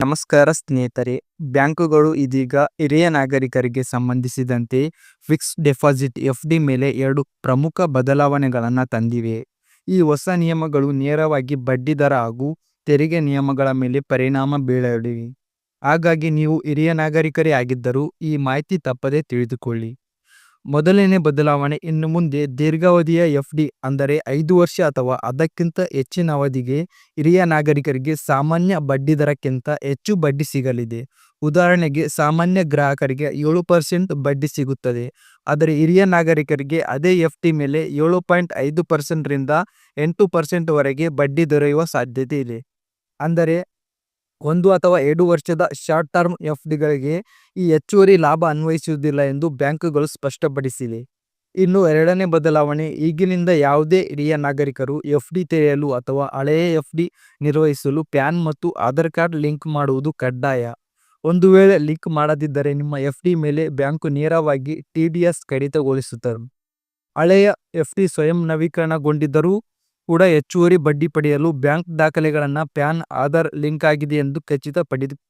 ನಮಸ್ಕಾರ ಸ್ನೇಹಿತರೆ, ಬ್ಯಾಂಕುಗಳು ಇದೀಗ ಹಿರಿಯ ನಾಗರಿಕರಿಗೆ ಸಂಬಂಧಿಸಿದಂತೆ ಫಿಕ್ಸ್ಡ್ ಡೆಪಾಸಿಟ್ ಎಫ್ ಡಿ ಮೇಲೆ ಎರಡು ಪ್ರಮುಖ ಬದಲಾವಣೆಗಳನ್ನು ತಂದಿವೆ. ಈ ಹೊಸ ನಿಯಮಗಳು ನೇರವಾಗಿ ಬಡ್ಡಿದರ ಹಾಗೂ ತೆರಿಗೆ ನಿಯಮಗಳ ಮೇಲೆ ಪರಿಣಾಮ ಬೀಳಲಿವೆ ಹಾಗಾಗಿ ನೀವು ಹಿರಿಯ ನಾಗರಿಕರೇ ಆಗಿದ್ದರೂ ಈ ಮಾಹಿತಿ ತಪ್ಪದೇ ತಿಳಿದುಕೊಳ್ಳಿ. ಮೊದಲನೇ ಬದಲಾವಣೆ ಇನ್ನು ಮುಂದೆ ದೀರ್ಘಾವಧಿಯ ಎಫ್ ಡಿ ಅಂದರೆ ಐದು ವರ್ಷ ಅಥವಾ ಅದಕ್ಕಿಂತ ಹೆಚ್ಚಿನ ಅವಧಿಗೆ ಹಿರಿಯ ನಾಗರಿಕರಿಗೆ ಸಾಮಾನ್ಯ ಬಡ್ಡಿದರಕ್ಕಿಂತ ಹೆಚ್ಚು ಬಡ್ಡಿ ಸಿಗಲಿದೆ. ಉದಾಹರಣೆಗೆ ಸಾಮಾನ್ಯ ಗ್ರಾಹಕರಿಗೆ ಏಳು ಪರ್ಸೆಂಟ್ ಬಡ್ಡಿ ಸಿಗುತ್ತದೆ. ಆದರೆ ಹಿರಿಯ ನಾಗರಿಕರಿಗೆ ಅದೇ ಎಫ್ ಡಿ ಮೇಲೆ ಏಳು ಪಾಯಿಂಟ್ ಐದು ಪರ್ಸೆಂಟ್ರಿಂದ ಎಂಟು ಪರ್ಸೆಂಟ್ವರೆಗೆ ಬಡ್ಡಿ ದೊರೆಯುವ ಸಾಧ್ಯತೆ ಇದೆ. ಅಂದರೆ ಒಂದು ಅಥವಾ ಎರಡು ವರ್ಷದ ಶಾರ್ಟ್ ಟರ್ಮ್ ಎಫ್ ಡಿಗಳಿಗೆ ಈ ಹೆಚ್ಚುವರಿ ಲಾಭ ಅನ್ವಯಿಸುವುದಿಲ್ಲ ಎಂದು ಬ್ಯಾಂಕುಗಳು ಸ್ಪಷ್ಟಪಡಿಸಿವೆ. ಇನ್ನು ಎರಡನೇ ಬದಲಾವಣೆ, ಈಗಿನಿಂದ ಯಾವುದೇ ಹಿರಿಯ ನಾಗರಿಕರು ಎಫ್ ಡಿ ತೆರೆಯಲು ಅಥವಾ ಹಳೆಯ ಎಫ್ ಡಿ ನಿರ್ವಹಿಸಲು ಪ್ಯಾನ್ ಮತ್ತು ಆಧಾರ್ ಕಾರ್ಡ್ ಲಿಂಕ್ ಮಾಡುವುದು ಕಡ್ಡಾಯ. ಒಂದು ವೇಳೆ ಲಿಂಕ್ ಮಾಡದಿದ್ದರೆ ನಿಮ್ಮ ಎಫ್ ಡಿ ಮೇಲೆ ಬ್ಯಾಂಕು ನೇರವಾಗಿ ಟಿ ಡಿ ಎಸ್ ಕಡಿತಗೊಳಿಸುತ್ತದೆ. ಹಳೆಯ ಎಫ್ ಡಿ ಸ್ವಯಂ ನವೀಕರಣಗೊಂಡಿದ್ದರೂ ಕೂಡ ಹೆಚ್ಚುವರಿ ಬಡ್ಡಿ ಪಡೆಯಲು ಬ್ಯಾಂಕ್ ದಾಖಲೆಗಳನ್ನು ಪ್ಯಾನ್, ಆಧಾರ್ ಲಿಂಕ್ ಆಗಿದೆ ಎಂದು ಖಚಿತ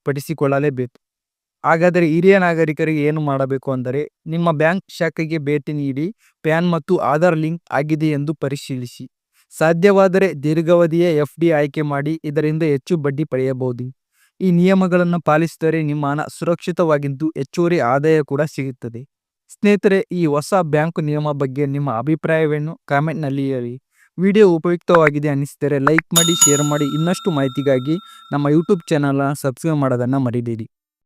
ಪಡಿಸಿಕೊಳ್ಳಲೇಬೇಕು. ಹಾಗಾದರೆ ಹಿರಿಯ ನಾಗರಿಕರಿಗೆ ಏನು ಮಾಡಬೇಕು ಅಂದರೆ, ನಿಮ್ಮ ಬ್ಯಾಂಕ್ ಶಾಖೆಗೆ ಭೇಟಿ ನೀಡಿ ಪ್ಯಾನ್ ಮತ್ತು ಆಧಾರ್ ಲಿಂಕ್ ಆಗಿದೆ ಎಂದು ಪರಿಶೀಲಿಸಿ. ಸಾಧ್ಯವಾದರೆ ದೀರ್ಘಾವಧಿಯ ಎಫ್ ಡಿ ಆಯ್ಕೆ ಮಾಡಿ, ಇದರಿಂದ ಹೆಚ್ಚು ಬಡ್ಡಿ ಪಡೆಯಬಹುದು. ಈ ನಿಯಮಗಳನ್ನು ಪಾಲಿಸಿದರೆ ನಿಮ್ಮ ಹಣ ಸುರಕ್ಷಿತವಾಗಿದ್ದು ಹೆಚ್ಚುವರಿ ಆದಾಯ ಕೂಡ ಸಿಗುತ್ತದೆ. ಸ್ನೇಹಿತರೆ, ಈ ಹೊಸ ಬ್ಯಾಂಕ್ ನಿಯಮ ಬಗ್ಗೆ ನಿಮ್ಮ ಅಭಿಪ್ರಾಯವೇನು? ಕಾಮೆಂಟ್ನಲ್ಲಿ ಹೇಳಿ. ವಿಡಿಯೋ ಉಪಯುಕ್ತವಾಗಿದೆ ಅನ್ನಿಸಿದರೆ ಲೈಕ್ ಮಾಡಿ ಶೇರ್ ಮಾಡಿ ಇನ್ನಷ್ಟು ಮಾಹಿತಿಗಾಗಿ ನಮ್ಮ ಯೂಟ್ಯೂಬ್ ಚಾನಲ್ನ ಸಬ್ಸ್ಕ್ರೈಬ್ ಮಾಡೋದನ್ನು ಮರಿಬೇಡಿ.